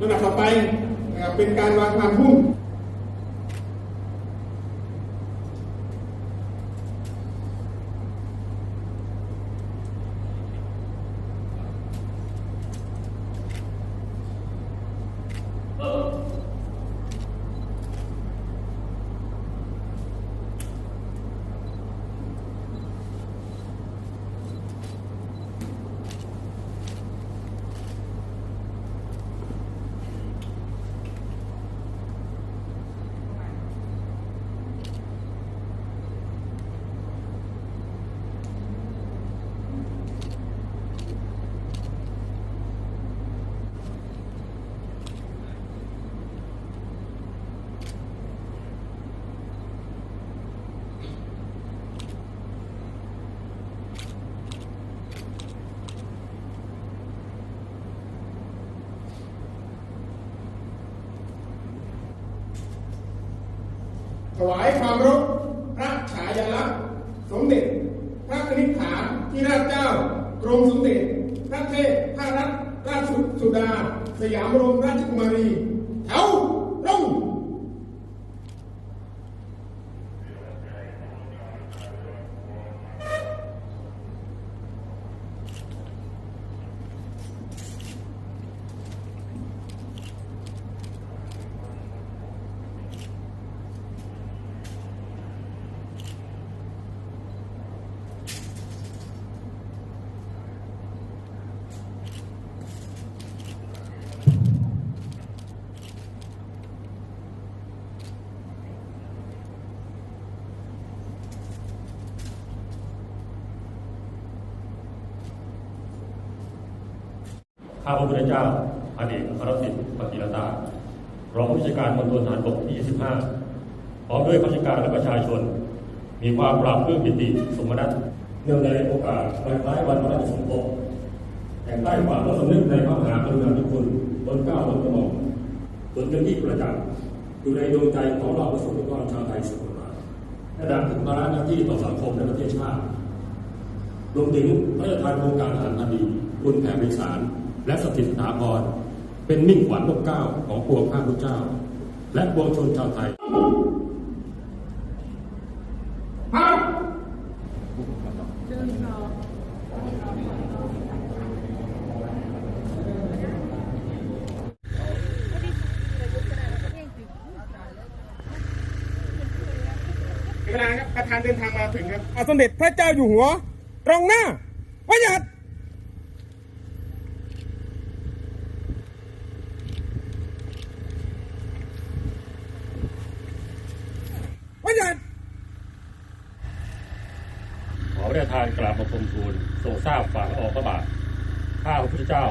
ระดับต่อไปเป็นการวางพานพุ่ม ถวายความรบพระฉายาลักษณ์สมเด็จ พระนิษฐาที่ราชเจ้ากรมสมเด็จ พระเทพพระรัตนราชสุดา สยามรมราชกุมารี แถวลง ข้าพระพุทธเจ้าพันเอกอัครสิทธิ์ปฏิรตารองผู้จัดการมณฑลฐานบกที่ 25 พร้อมด้วยข้าราชการและประชาชน มีความปราบปลื้มปิติสมนัตเนื่องในโอกาสวันคล้ายวันพระราชสมภพแห่งใต้ฝ่าพระสำนึกในพระมหากรุณาธิคุณบนเก้าบนกระหม่อมจนเป็นที่ประจักษ์อยู่ในดวงใจของเราประสบนิกรชาวไทยเสมอมาและดังถึงภาระหน้าที่ต่อสังคมและประเทศชาติรวมถึงพระราชทานโครงการอาหารพันดีคุณแผ่ไพศาล และสถิตสถาพรเป็นมิ่งขวัญนกเกล้าของปวงข้าพุทธเจ้า และปวงชนชาวไทยครับเวลาครับประธานเดินทางมาถึงครับอาสมเด็จพระเจ้าอยู่หัว ตรงหน้า ประหยัดประหยัด ขอพระราช ทานกราบบังคมทูลทรงทราบฝ่าอองพระบาท ข้าพระพุทธเจ้า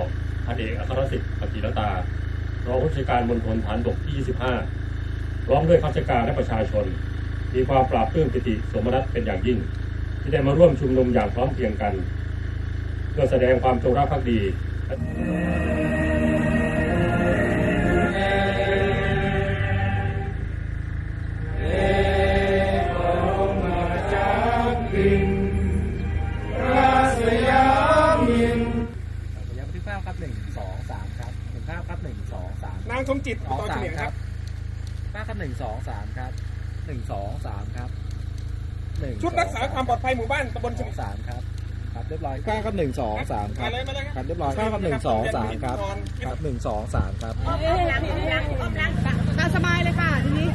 พันเอกอัครสิทธิ์ปฏิรตารองผู้จัดการมณฑลฐานบกที่ 25 ร้อมด้วยข้าราชการและประชาชน มีความปราบปลื้มปิติสมนัตเป็นอย่างยิ่ง ที่ได้มาร่วมชุมนุมอย่างพร้อมเพรียงกัน เพื่อแสดงความจงรักภักดียั ครับหนึ่งสองสามนางสมจิตสองต่อสาเฉมลี่ยคครัรับบภาพครับหนึ่งสองสามครับหนึ่งสองสามครับหนึ่งชุดรักษาความปลอดภัยหมู่บ้านตำบลสสองมิสามครับ ครับเรียบร้อยภาพครับหนึ่งสองสามคมารับเลยมาเลยครับครับเรียบร้อยภาพครับหนึ่งสองสามครับครับหนึ่งสองสามครับเอ้ยล้างล้างล้างล้างตามสบายเลยค่ะทีนี้